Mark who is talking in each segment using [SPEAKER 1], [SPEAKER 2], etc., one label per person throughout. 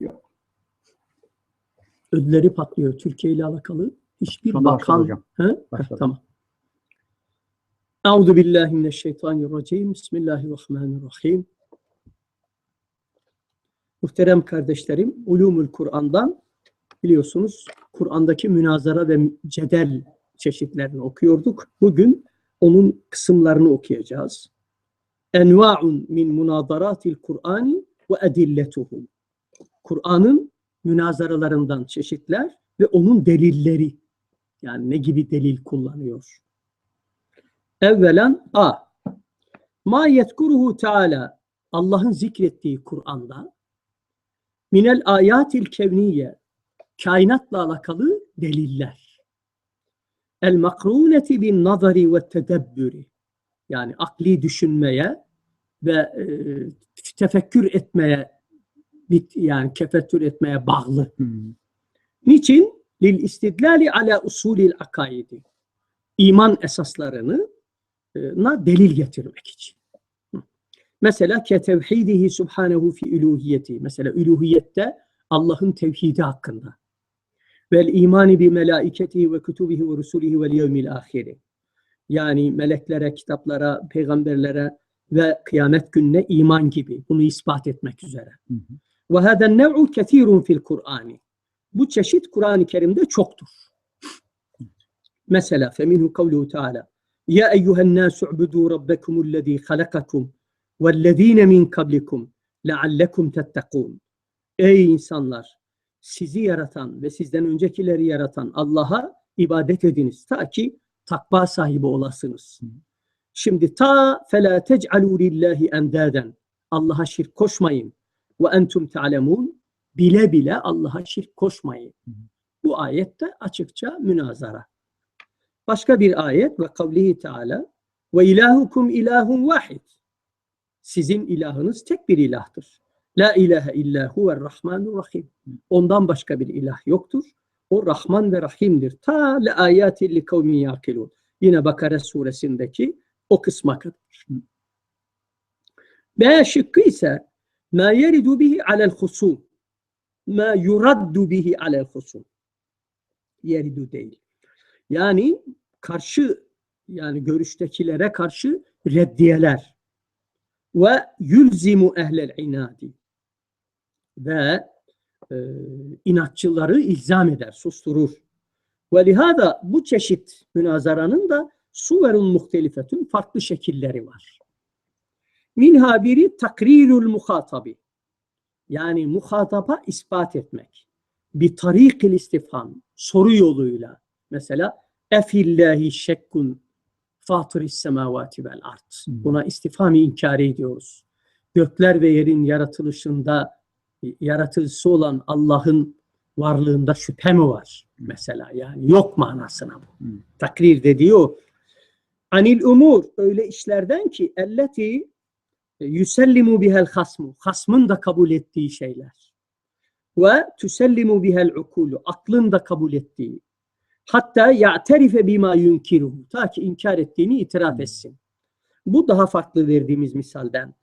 [SPEAKER 1] Yok.
[SPEAKER 2] Ödleri patlıyor Türkiye ile alakalı. Hiçbir
[SPEAKER 1] Şu anda başladı
[SPEAKER 2] bakan... He? Heh, tamam. Euzu billahi mineşşeytanirracim. Bismillahirrahmanirrahim. Muhterem kardeşlerim, Ulumul Kur'an'dan biliyorsunuz Kur'an'daki münazara ve cedel çeşitlerini okuyorduk. Bugün onun kısımlarını okuyacağız. Enva'un min munazaratil Kur'ani ve edilletuhu. Kur'an'ın münazaralarından çeşitler ve onun delilleri. Yani ne gibi delil kullanıyor? Evvelen A. Ma yetkuruhu Teala Allah'ın zikrettiği Kur'an'da minel ayatil kevniye kainatla alakalı deliller. El makruneti bin nazari ve tedebbüri yani akli düşünmeye ve e, tefekkür etmeye bit yani kefettür etmeye bağlı.
[SPEAKER 1] Hmm.
[SPEAKER 2] Niçin? Lil istidlali ala usulil akaidi. İman esaslarını e, na delil getirmek için. Mesela ke tevhidihi subhanehu fi üluhiyeti. Mesela üluhiyette Allah'ın tevhidi hakkında. Vel imani bi melaiketihi ve kutubihi ve rusulihi vel yevmil ahiri. Yani meleklere, kitaplara, peygamberlere ve kıyamet gününe iman gibi. Bunu ispat etmek üzere.
[SPEAKER 1] Hı hı.
[SPEAKER 2] Ve hâdâ nev'u kethîrun fil Kur'ani. Bu çeşit Kur'an-ı Kerim'de çoktur. Mesela feminhu kavluhu Teala Ya eyyühen nâsü u'budû rabbekumullezî halakakum vellezîne min kablikum leallekum tettekûn. Ey insanlar! Sizi yaratan ve sizden öncekileri yaratan Allah'a ibadet ediniz ta ki takva sahibi olasınız. Şimdi ta فَلَا تَجْعَلُوا لِلّٰهِ اَنْدَادًا Allah'a şirk koşmayın. Ve entum ta'lemun bile bile Allah'a şirk koşmayın. Bu ayette açıkça münazara. Başka bir ayet ve kavlihi Teala ve ilahukum ilahun vahid. Sizin ilahınız tek bir ilahtır. La ilahe illa huver rahmanur rahim. Ondan başka bir ilah yoktur. O Rahman ve Rahim'dir. Ta le ayatin li kavmin yakilun. Yine Bakara suresindeki o kısma kadar. B şıkkı ise ma yeridu bihi alel husum. Ma yuraddu bihi alel husum. Yeridu değil. Yani karşı yani görüştekilere karşı reddiyeler ve yulzimu ehlel inadi ve e, inatçıları ilzam eder, susturur. Ve lihada bu çeşit münazaranın da suverun muhtelifetün farklı şekilleri var. Minha biri takrirul muhatabi. Yani muhataba ispat etmek. Bir tarikil istifham, soru yoluyla. Mesela efillahi şekkun fatiris semavati vel art.
[SPEAKER 1] Hmm.
[SPEAKER 2] Buna istifhami inkar ediyoruz. Gökler ve yerin yaratılışında yaratıcısı olan Allah'ın varlığında şüphe mi var? Mesela yani yok manasına bu.
[SPEAKER 1] Hmm.
[SPEAKER 2] Takrir dediği o. Anil umur öyle işlerden ki elleti yüsellimu bihel hasmu. Hasmın da kabul ettiği şeyler. Ve tüsellimu bihel ukulu. Aklın da kabul ettiği. Hatta ya'terife bima yunkiruhu. Ta ki inkar ettiğini itiraf etsin. Bu daha farklı verdiğimiz misalden.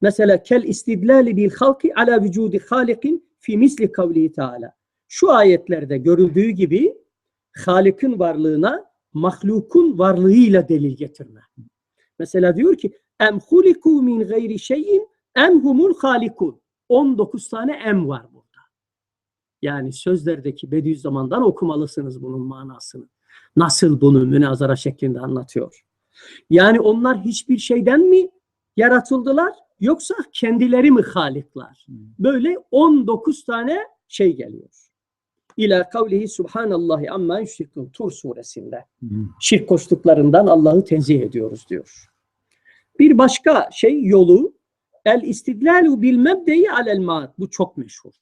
[SPEAKER 2] Mesela kel istidlali bil halki ala vücudi halikin fi misli kavlihi teala. Şu ayetlerde görüldüğü gibi Halik'in varlığına mahlukun varlığıyla delil getirme. Mesela diyor ki em huliku min gayri şeyin em humul halikun. 19 tane em var burada. Yani sözlerdeki Bediüzzaman'dan okumalısınız bunun manasını. Nasıl bunu münazara şeklinde anlatıyor. Yani onlar hiçbir şeyden mi yaratıldılar yoksa kendileri mi haliklar?
[SPEAKER 1] Hmm.
[SPEAKER 2] Böyle 19 tane şey geliyor. İlâ kavlihi subhanallahi amma yüşrikun Tur suresinde.
[SPEAKER 1] Hmm.
[SPEAKER 2] Şirk koştuklarından Allah'ı tenzih ediyoruz diyor. Bir başka şey yolu el istidlalu bil mebdeyi alel maat. Bu çok meşhur.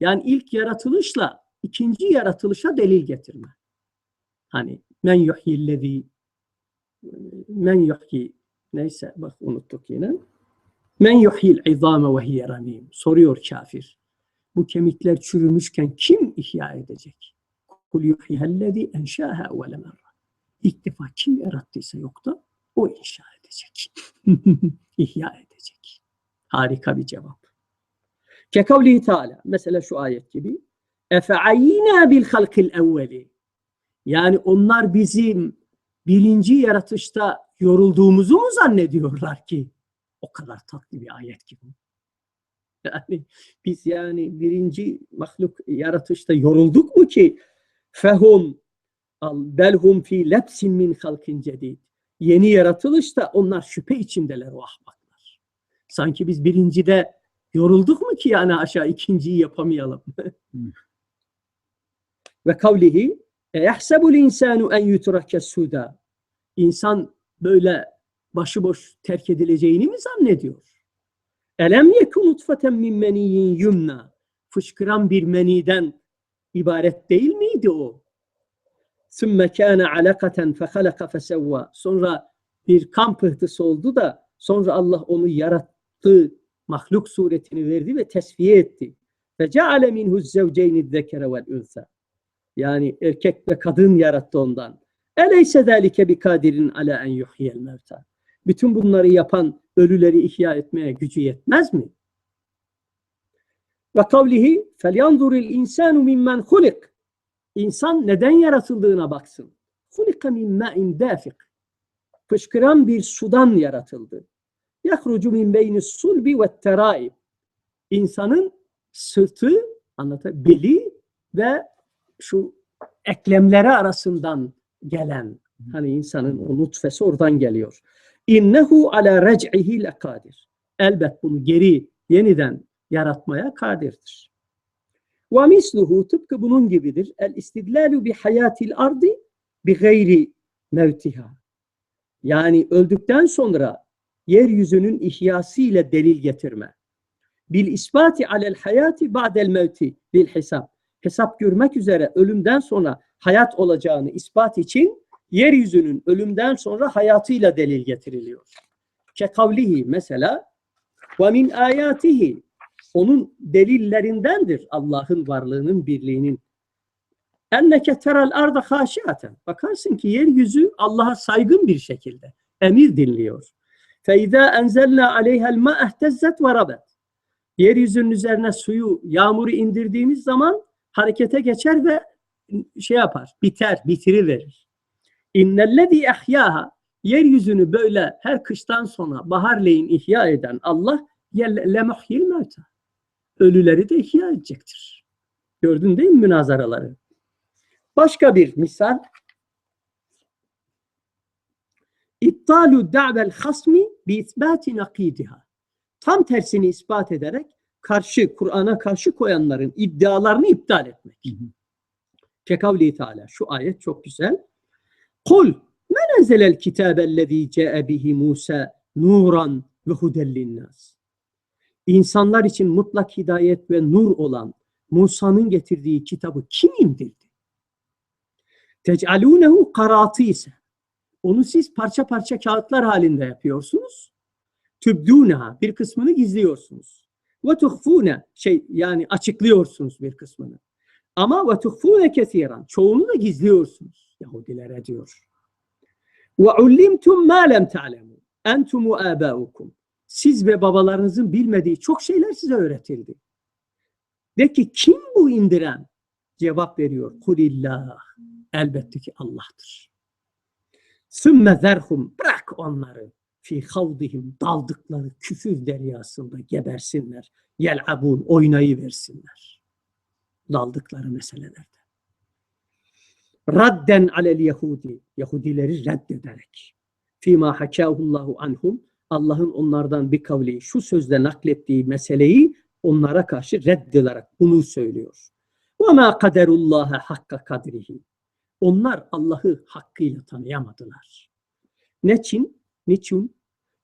[SPEAKER 2] Yani ilk yaratılışla ikinci yaratılışa delil getirme. Hani men yuhyillezi men yuhyi neyse bak unuttuk yine. Men yuhyil izame ve hiye ramim. Soruyor kafir. Bu kemikler çürümüşken kim ihya edecek? Kul yuhyihellezi enşâhâ evvele merre. İlk defa kim yarattıysa yok da o inşa edecek. ihya edecek. Harika bir cevap. Kekavlihi Teala. Mesela şu ayet gibi. Efe'ayyina bil halkil evveli. Yani onlar bizim birinci yaratışta yorulduğumuzu mu zannediyorlar ki? O kadar tatlı bir ayet ki bu. Yani biz yani birinci mahluk yaratışta yorulduk mu ki fehum belhum fi lepsin min halkin cedid. Yeni yaratılışta onlar şüphe içindeler o ahmaklar. Sanki biz birincide yorulduk mu ki yani aşağı ikinciyi yapamayalım. Ve kavlihi yahsebul insanu en yutrake suda. İnsan böyle başıboş terk edileceğini mi zannediyor? Elem yekun nutfeten min meniyyin yumna. Fışkıran bir meniden ibaret değil miydi o? Sümme kâne alakaten fehalaka fesevva. Sonra bir kan pıhtısı oldu da sonra Allah onu yarattı, mahluk suretini verdi ve tesviye etti. Minhu zevceyni zekere vel unsa. Yani erkek ve kadın yarattı ondan. Zâlike bi kadirin ala en yuhyel mevta. Bütün bunları yapan ölüleri ihya etmeye gücü yetmez mi? Ve kavlihi felyanzuril insanu mimmen hulik. İnsan neden yaratıldığına baksın. Hulika min ma'in dafik. Fışkıran bir sudan yaratıldı. Yahrucu min beyni sulbi ve teraib. İnsanın sırtı, anlatır, beli ve şu eklemleri arasından gelen hani insanın o nutfesi oradan geliyor. İnnehu ala rec'ihi lekadir. Elbet bunu geri yeniden yaratmaya kadirdir. Ve misluhu tıpkı bunun gibidir. El istidlalu bi hayatil ardı bi gayri mevtiha. Yani öldükten sonra yeryüzünün ihyası ile delil getirme. Bil isbati alel hayati ba'del mevti bil hesap. Hesap görmek üzere ölümden sonra hayat olacağını ispat için yeryüzünün ölümden sonra hayatıyla delil getiriliyor. Kekavlihi mesela ve min ayatihi onun delillerindendir Allah'ın varlığının, birliğinin. Enneke teral arda haşiaten. Bakarsın ki yeryüzü Allah'a saygın bir şekilde emir dinliyor. Feiza enzelna aleyhel ma ehtezzet ve rabet. Yeryüzünün üzerine suyu, yağmuru indirdiğimiz zaman harekete geçer ve şey yapar, biter, bitiriverir. İnnellezî ehyâha yeryüzünü böyle her kıştan sonra baharleyin ihya eden Allah lemuhyil mevta. Ölüleri de ihya edecektir. Gördün değil mi münazaraları? Başka bir misal. İptalu da'vel hasmi bi isbati nakidiha. Tam tersini ispat ederek karşı Kur'an'a karşı koyanların iddialarını iptal etmek. Kekavli Teala. Şu ayet çok güzel. Kul men enzelel kitabellezî ce'e bihi Musa nuran ve huden linnas. İnsanlar için mutlak hidayet ve nur olan Musa'nın getirdiği kitabı kim indirdi? Tec'alûnehu karatîse. Onu siz parça parça kağıtlar halinde yapıyorsunuz. Tübdûneha bir kısmını gizliyorsunuz. Ve tuhfûne şey yani açıklıyorsunuz bir kısmını. Ama ve tuhfûne kesiran çoğunu da gizliyorsunuz. Yahudilere diyor. Ve ullimtum ma lem ta'lemu entum ve âbâukum. Siz ve babalarınızın bilmediği çok şeyler size öğretildi. De ki kim bu indiren? Cevap veriyor. Kulillah. Elbette ki Allah'tır. Sümme zerhum. Bırak onları. Fi havdihim daldıkları küfür deryasında gebersinler. Yel'abun oynayı versinler. Daldıkları meselelerde. Radden alel Yahudi. Yahudileri reddederek. Fima hakâhullahu anhum. Allah'ın onlardan bir kavli şu sözle naklettiği meseleyi onlara karşı reddederek bunu söylüyor. Ve ma kaderullaha hakka kadrihi. Onlar Allah'ı hakkıyla tanıyamadılar. Neçin? Niçin?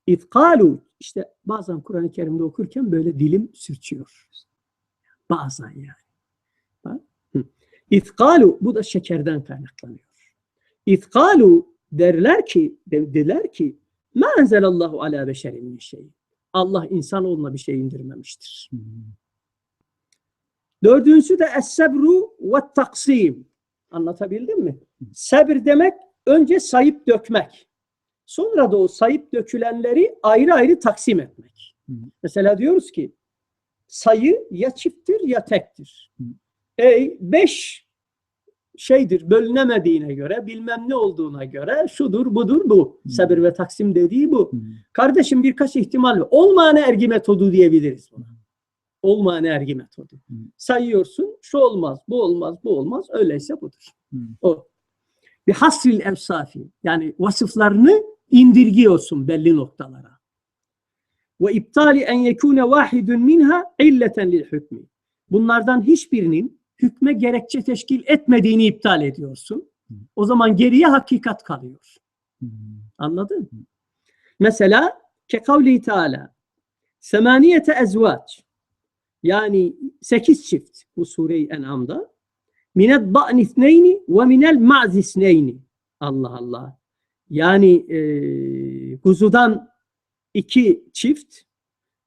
[SPEAKER 2] İzkalu işte bazen Kur'an-ı Kerim'de okurken böyle dilim sürçüyor. Bazen yani. İzkalu bu da şekerden kaynaklanıyor. İzkalu derler ki dediler ki ma enzelallahu ala beşerin min şey. Allah insanoğluna bir şey indirmemiştir. Dördüncüsü de es-sebru ve taksim. Anlatabildim mi? Sabır demek önce sayıp dökmek. Sonra da o sayıp dökülenleri ayrı ayrı taksim etmek. Hı. Mesela diyoruz ki sayı ya çifttir ya tektir.
[SPEAKER 1] Hı.
[SPEAKER 2] Ey beş şeydir bölünemediğine göre bilmem ne olduğuna göre şudur budur bu.
[SPEAKER 1] Hı.
[SPEAKER 2] Sabir ve taksim dediği bu.
[SPEAKER 1] Hı.
[SPEAKER 2] Kardeşim birkaç ihtimal var. Olmayan ergi metodu diyebiliriz buna. Olmayan ergi metodu. Sayıyorsun şu olmaz, bu olmaz, bu olmaz. Öyleyse budur. O. Bir hasril evsafi. Yani vasıflarını indirgiyorsun belli noktalara. Ve iptali en yekune vahidun minha illeten lil hükmü. Bunlardan hiçbirinin hükme gerekçe teşkil etmediğini iptal ediyorsun. O zaman geriye hakikat kalıyor. Anladın mı? Mesela ke kavli Teala semaniyete ezvaç yani sekiz çift bu sure-i En'am'da mined da'ni ithneyni ve minel ma'z ithneyni Allah Allah. Yani e, kuzudan iki çift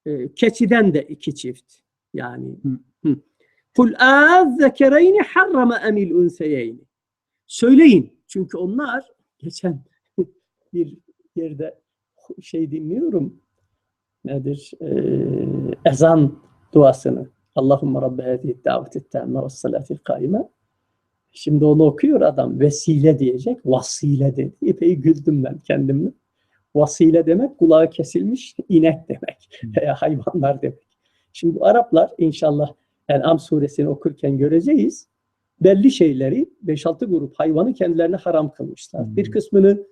[SPEAKER 2] e, keçiden de iki çift. Yani
[SPEAKER 1] Hı.
[SPEAKER 2] hı. Kul azzekereyni harrama emil unseyeyni. Söyleyin. Çünkü onlar geçen bir yerde şey dinliyorum. Nedir? Ee, ezan duasını. Allahümme Rabbe hedihi daveti tamme ve salatil kaime. Şimdi onu okuyor adam. Vesile diyecek. Vasile dedi. Epey güldüm ben kendimle. Vasile demek kulağı kesilmiş inek demek. Veya hayvanlar demek. Şimdi bu Araplar inşallah En'am suresini okurken göreceğiz. Belli şeyleri 5-6 grup hayvanı kendilerine haram kılmışlar.
[SPEAKER 1] Hmm.
[SPEAKER 2] Bir kısmını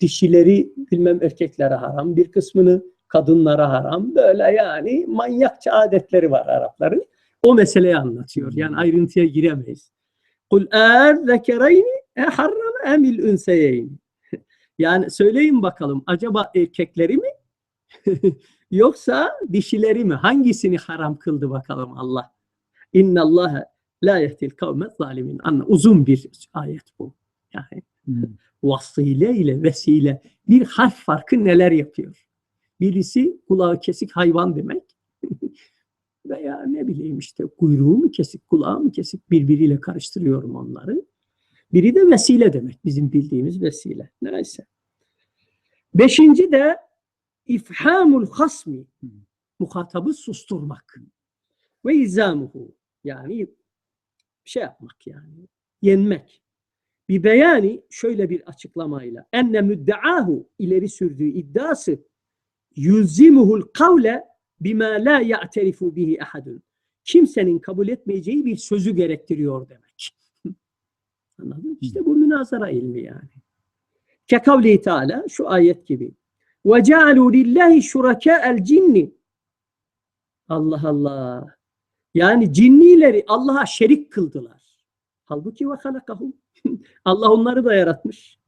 [SPEAKER 2] dişileri bilmem erkeklere haram, bir kısmını kadınlara haram. Böyle yani manyakça adetleri var Arapların. O meseleyi anlatıyor. Yani ayrıntıya giremeyiz. Kul er zekereyni e harrama emil ünseyeyni. Yani söyleyin bakalım acaba erkekleri mi yoksa dişileri mi? Hangisini haram kıldı bakalım Allah? İnna Allaha la yehdil kavme zalimin. Anla, uzun bir ayet bu. Yani
[SPEAKER 1] Hı.
[SPEAKER 2] vasile ile vesile bir harf farkı neler yapıyor? Birisi kulağı kesik hayvan demek. Veya ne bileyim işte kuyruğu mu kesik, kulağı mı kesik birbiriyle karıştırıyorum onları. Biri de vesile demek bizim bildiğimiz vesile. Neyse. Beşinci de ifhamul hasmi. Muhatabı susturmak. Ve izamuhu. Yani şey yapmak yani. Yenmek. Bir beyani şöyle bir açıklamayla. Enne müddeahu ileri sürdüğü iddiası yulzimuhul kavle bima la ya'terifu bihi ahadun. Kimsenin kabul etmeyeceği bir sözü gerektiriyor demek. Anladın? İşte bu münazara ilmi yani. Kekavli Teala şu ayet gibi. Ve cealu lillahi şurakâ'el cinni. Allah Allah. Yani cinnileri Allah'a şerik kıldılar. Halbuki ve halakahum. Allah onları da yaratmış.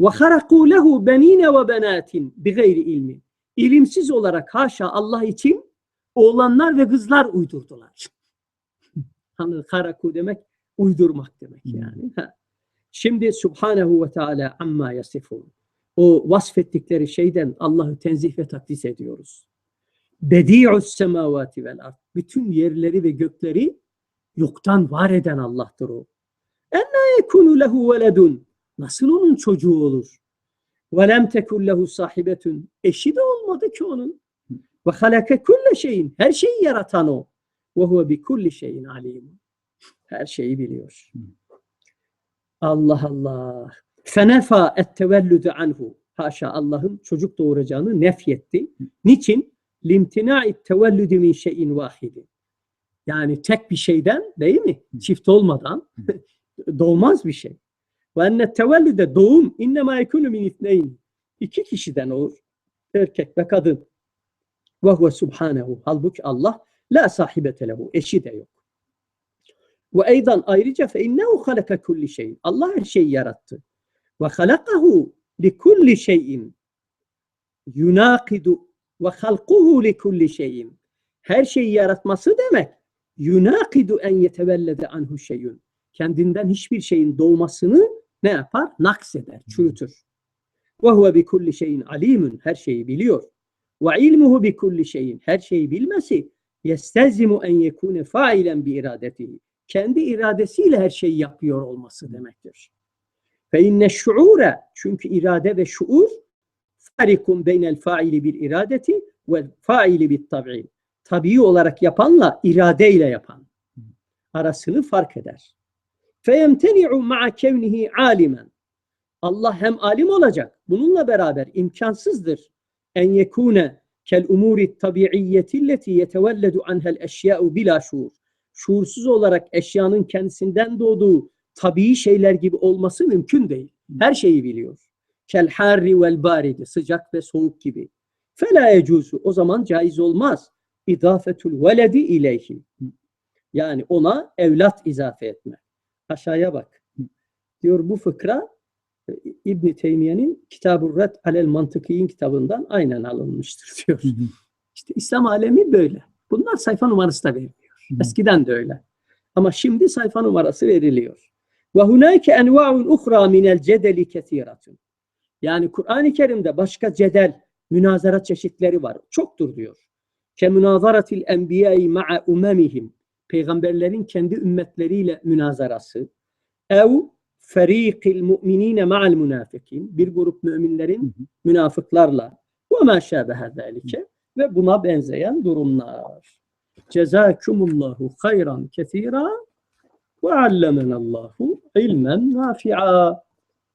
[SPEAKER 2] Ve haraku lehu benine ve benatin bi gayri ilmi. İlimsiz olarak haşa Allah için oğlanlar ve kızlar uydurdular. Hani haraku demek uydurmak demek
[SPEAKER 1] Hmm.
[SPEAKER 2] yani. Şimdi Subhanehu ve Teala amma yasifun. O vasfettikleri şeyden Allah'ı tenzih ve takdis ediyoruz. Bedi'us semavati vel ard. Bütün yerleri ve gökleri yoktan var eden Allah'tır o. Enna yekunu lehu veledun. Nasıl onun çocuğu olur? Ve lem tekun lehu sahibetun. Eşi de olmadı ki onun. Ve halake kulle şeyin. Her şeyi yaratan o. Ve huve bi kulli şeyin alim. Her şeyi biliyor. Allah Allah. Fenefa et tevellüdü anhu. Haşa Allah'ın çocuk doğuracağını nefyetti. Niçin? Limtina'i tevellüdü min şeyin vahidi. Yani tek bir şeyden değil mi? Çift olmadan doğmaz bir şey. Ve enne tevellüde doğum innema yekunu min ithneyn. İki kişiden olur. Erkek ve kadın. Huve subhanehu. Halbuki Allah la sahibete lehu. Eşi de yok. Ve eydan ayrıca fe innehu halaka kulli şeyin. Allah her şeyi yarattı. Ve halakahu li kulli şeyin yunakidu ve halkuhu li kulli şeyin. Her şeyi yaratması demek yunakidu en yetevellede anhu şeyun. Kendinden hiçbir şeyin doğmasını ne yapar? Naks eder, çürütür. Ve huve bi kulli şeyin alimun. Her şeyi biliyor. Ve ilmuhu bi kulli şeyin. Her şeyi bilmesi yestelzimu en yekune failen bi iradetihi. Kendi iradesiyle her şeyi yapıyor olması demektir. Fe inne şuure çünkü irade ve şuur farikun beynel faili bil iradeti ve faili bit tab'i. tabii olarak yapanla iradeyle yapan arasını fark eder. Feyemteni'u ma'a kevnihi alimen. Allah hem alim olacak. Bununla beraber imkansızdır. En yekune kel umuri tabiiyyeti leti yetevelledu anhel eşya'u bila şuur. Şuursuz olarak eşyanın kendisinden doğduğu tabii şeyler gibi olması mümkün değil. Her şeyi biliyor. Kel harri vel baridi. Sıcak ve soğuk gibi. Fela yecuzu. O zaman caiz olmaz. İdafetul veledi ileyhi. Yani ona evlat izafe etme. Aşağıya bak. Diyor bu fıkra e, İbn Teymiye'nin Kitab-ı Red alel Mantıkiyin kitabından aynen alınmıştır diyor. İşte İslam alemi böyle. Bunlar sayfa numarası da veriliyor. Eskiden de öyle. Ama şimdi sayfa numarası veriliyor. Ve hunake enva'un uhra minel cedeli kesiratun. Yani Kur'an-ı Kerim'de başka cedel, münazara çeşitleri var. Çoktur diyor. Ke münazaratil enbiyai ma'a umemihim. Peygamberlerin kendi ümmetleriyle münazarası. Ev ferikil mu'minine ma'al münafikin. Bir grup müminlerin münafıklarla. Ve ma şabehe zalike. Ve buna benzeyen durumlar. Cezakumullahu hayran kesira ve allemenallahu ilmen nafi'a.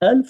[SPEAKER 2] El